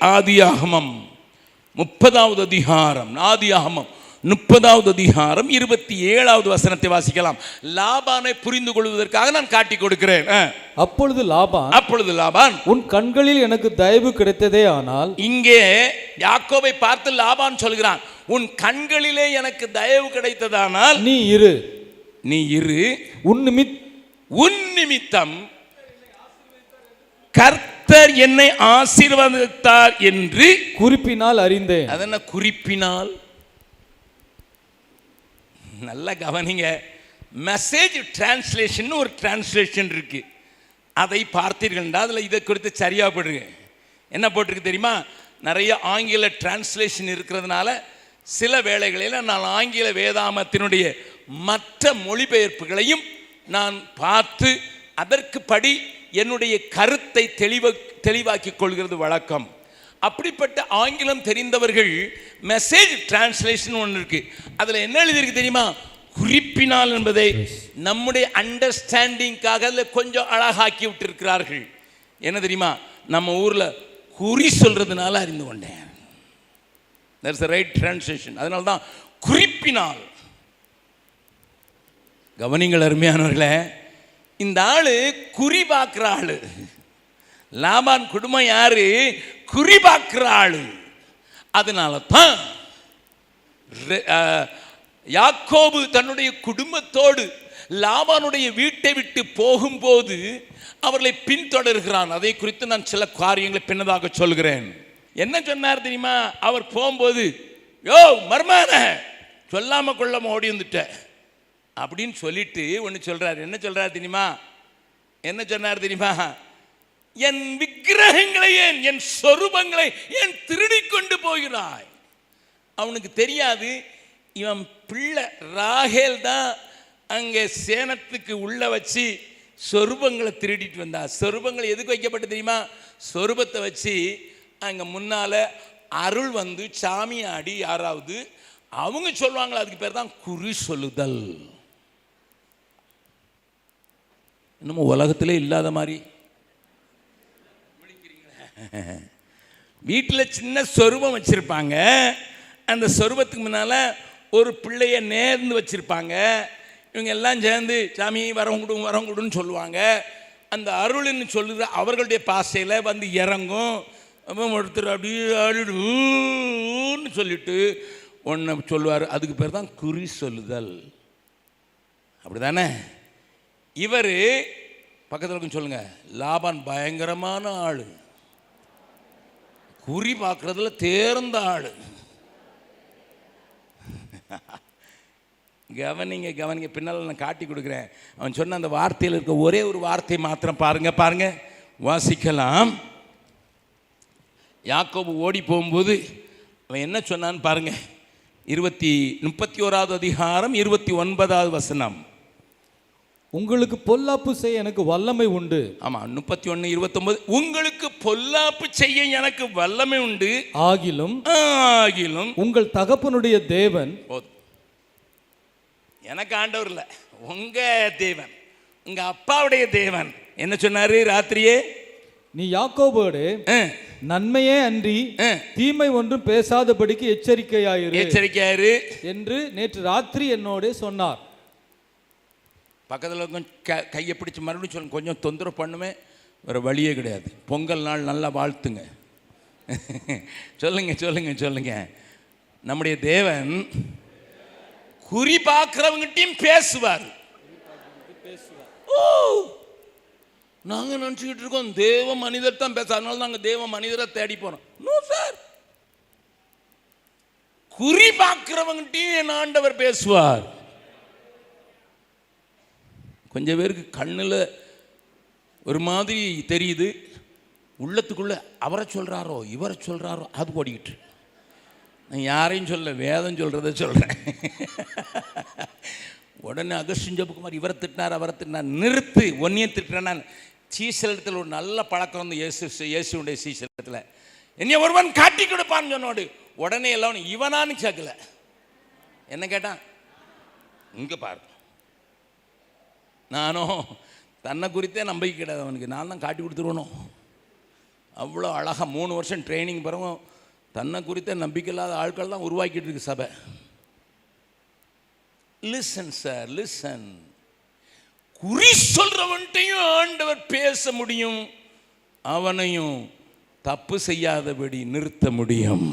ஆதியாகமம் முப்பதாவது அதிகாரம் ஆதியாகமம் முப்பதாவது அதிகாரம் இருபத்தி ஏழாவது வசனத்தை வாசிக்கலாம். லாபானை புரிந்து கொள்வதற்காக நான் காட்டி கொடுக்கிறேன். அப்பொழுது லாபான் அப்பொழுது லாபான் உன் கண்களில் எனக்கு தயவு கிடைத்ததே ஆனால் இங்கே யாக்கோபை பார்த்து லாபான் சொல்கிறான் உன் கண்களிலே எனக்கு தயவு கிடைத்ததானால் நீ இரு. நீ இரு. உன் நிமித் உன் நிமித்தம் கர்த்தர் என்னை ஆசீர்வதித்தார் என்று குறிப்பினால் அறிந்தேன். அதென்ன குறிப்பினால்? நல்லா கவனிங்க. மெசேஜ் டிரான்ஸ்லேஷன் ஒரு டிரான்ஸ்லேஷன் இருக்கு. அதை பார்த்தீர்கள் என்றால் அதில் இதை குறித்து சரியா போடுங்க என்ன போட்டிருக்கு தெரியுமா? நிறைய ஆங்கில டிரான்ஸ்லேஷன் இருக்கிறதுனால சில வேளைகளில் நான் ஆங்கில வேதாமத்தினுடைய மற்ற மொழிபெயர்ப்புகளையும் நான் பார்த்து அதற்கு படி என்னுடைய கருத்தை தெளிவ தெளிவாக்கிக் கொள்கிறது வழக்கம். அப்படிப்பட்ட ஆங்கிலம் தெரிந்தவர்கள் மெசேஜ் டிரான்ஸ்லேஷன் ஒன்று இருக்கு. அதில் என்ன எழுதியிருக்கு தெரியுமா? குறிப்பினால் என்பதை நம்முடைய அண்டர்ஸ்டாண்டிங்காக அதில் கொஞ்சம் அழகாக்கி விட்டிருக்கிறார்கள். என்ன தெரியுமா? நம்ம ஊரில் குறி சொல்றதுனால அறிந்து கொண்டேன். தட்ஸ் ரைட் டிரான்ஸ்லேஷன் அதனால தான் குறிப்பினால். கவனிங்கள் அருமையானவர்களே இந்த ஆளு குறி பார்க்குற ஆளு. லாபான் குடும்பம் யாரு? குறி பார்க்குற ஆளு. அதனால தான் யாக்கோபு தன்னுடைய குடும்பத்தோடு லாபானுடைய வீட்டை விட்டு போகும்போது அவர்களை பின்தொடர்கிறான். அதை குறித்து நான் சில காரியங்களை பின்னதாக சொல்கிறேன். என்ன சொன்னார் தெரியுமா? அவர் போகும்போது யோ மர்மான சொல்லாம கொள்ளாம ஓடி வந்துட்டேன் அப்படின்னு சொல்லிட்டு ஒன்று சொல்கிறார் என்ன சொல்கிறார் தெரியுமா? என்ன சொன்னார் தெரியுமா? என் விக்கிரகங்களை ஏன் என் சொரூபங்களை ஏன் திருடி கொண்டு போகிறாய். அவனுக்கு தெரியாது இவன் பிள்ளை ராகேல் தான் அங்கே சேனத்துக்கு உள்ள வச்சு சொரூபங்களை திருடிட்டு வந்தா. சொரூபங்கள் எதுக்கு வைக்கப்பட்டு தெரியுமா? சொரூபத்தை வச்சு அங்கே முன்னால் அருள் வந்து சாமி ஆடி யாராவது அவங்க சொல்லுவாங்களா அதுக்கு பேர் தான் குறி சொல்லுதல். இன்னமும் உலகத்திலே இல்லாத மாதிரி. வீட்டில் சின்ன சொருபம் வச்சுருப்பாங்க. அந்த சொருபத்துக்கு முன்னால் ஒரு பிள்ளைய நேர்ந்து வச்சுருப்பாங்க. இவங்க எல்லாம் சேர்ந்து சாமி வரவங்க கொடுங்க வரவங்க கொடுன்னு சொல்லுவாங்க. அந்த அருள்னு சொல்லுற அவர்களுடைய பாசையில் வந்து இறங்கும். அப்போ ஒருத்தர் அப்படியே அழுடுன்னு சொல்லிட்டு ஒன்று சொல்லுவார். அதுக்கு பேர் தான் குறி சொல்லுதல். அப்படி தானே இவர் பக்கத்தில் இருக்கும் சொல்லுங்க லாபான் பயங்கரமான ஆள். குறி பார்க்குறதுல தேர்ந்த ஆள். கவனிங்க கவனிங்க பின்னால் நான் காட்டி கொடுக்குறேன். அவன் சொன்ன அந்த வார்த்தையில் இருக்க ஒரே ஒரு வார்த்தை மாத்திரம் பாருங்க பாருங்க. வாசிக்கலாம். யாக்கோபு ஓடி போகும்போது அவன் என்ன சொன்னான்னு பாருங்க. இருபத்தி முப்பத்தி ஓராவது அதிகாரம் இருபத்தி ஒன்பதாவது வசனம். உங்களுக்கு பொல்லாப்பு செய்ய எனக்கு வல்லமை உண்டு. ஆமாம் முப்பத்தி ஒன்று இருபத்தொன்பது உங்களுக்கு பொல்லாப்பு செய்ய எனக்கு வல்லமை உண்டு. ஆகிலும் ஆகிலும் உங்கள் தகப்பனுடைய தேவன் எனக்கு ஆண்டவர் இல்லை உங்க தேவன் உங்க அப்பாவுடைய தேவன். என்ன சொன்னாரு ராத்திரியே? நீ யாக்கோபோடு நன்மையே அன்றி. தீமை ஒன்றும் பேசாதபடிக்கு எச்சரிக்கையாயிரு எச்சரிக்கையாரு என்று நேற்று ராத்திரி என்னோடு சொன்னார். பக்கத்தில் கொஞ்சம் க கையை பிடிச்சி மறுபடியும் சொல்லுங்க கொஞ்சம் தொந்தரவு பண்ணுமே வேறு வழியே கிடையாது. பொங்கல் நாள் நல்லா வாழ்த்துங்க. சொல்லுங்க சொல்லுங்க சொல்லுங்க. நம்முடைய தேவன் குறி பார்க்குறவங்ககிட்டையும் பேசுவார். ஓ! நாங்கள் நினச்சிக்கிட்டு இருக்கோம் தேவ மனிதர் தான் பேச அதனால நாங்கள் தேவ மனிதரை தேடி போகிறோம் நோ சார் குறி பார்க்குறவங்ககிட்டையும் என் ஆண்டவர் பேசுவார். கொஞ்சம் பேருக்கு கண்ணில் ஒரு மாதிரி தெரியுது உள்ளத்துக்குள்ளே அவரை சொல்கிறாரோ இவரை சொல்கிறாரோ அது ஓடிக்கிட்டு நான் யாரையும் சொல்ல வேதம் சொல்கிறத சொல்கிறேன் உடனே அகஸ்டின் ஜெபக்குமார் இவரை திட்டினார் அவரை திட்டினார். நிறுத்து ஒன்னியம் திட்டுறேன் சீசலத்தில் ஒரு நல்ல பழக்கம் வந்து இயேசு இயேசுடைய சீசலத்தில் என்னை ஒருவன் காட்டி கொடுப்பான்னு சொன்னோடு உடனே எல்லாம் இவனான்னு கேட்கல. என்ன கேட்டான்? இங்கே பாரு. நானும் தன்னை குறித்தே நம்பிக்கை கிடையாது அவனுக்கு. நான் தான் காட்டி கொடுத்துருவணும். அவ்வளோ அழகாக மூணு வருஷம் ட்ரைனிங் பிறகு தன்னை குறித்த நம்பிக்கை இல்லாத ஆட்கள் தான் உருவாக்கிட்டு இருக்கு சபை. லிசன் சார் லிசன் குறி சொல்கிறவன்ட்டையும் ஆண்டவர் பேச முடியும். அவனையும் தப்பு செய்யாதபடி நிறுத்த முடியும்.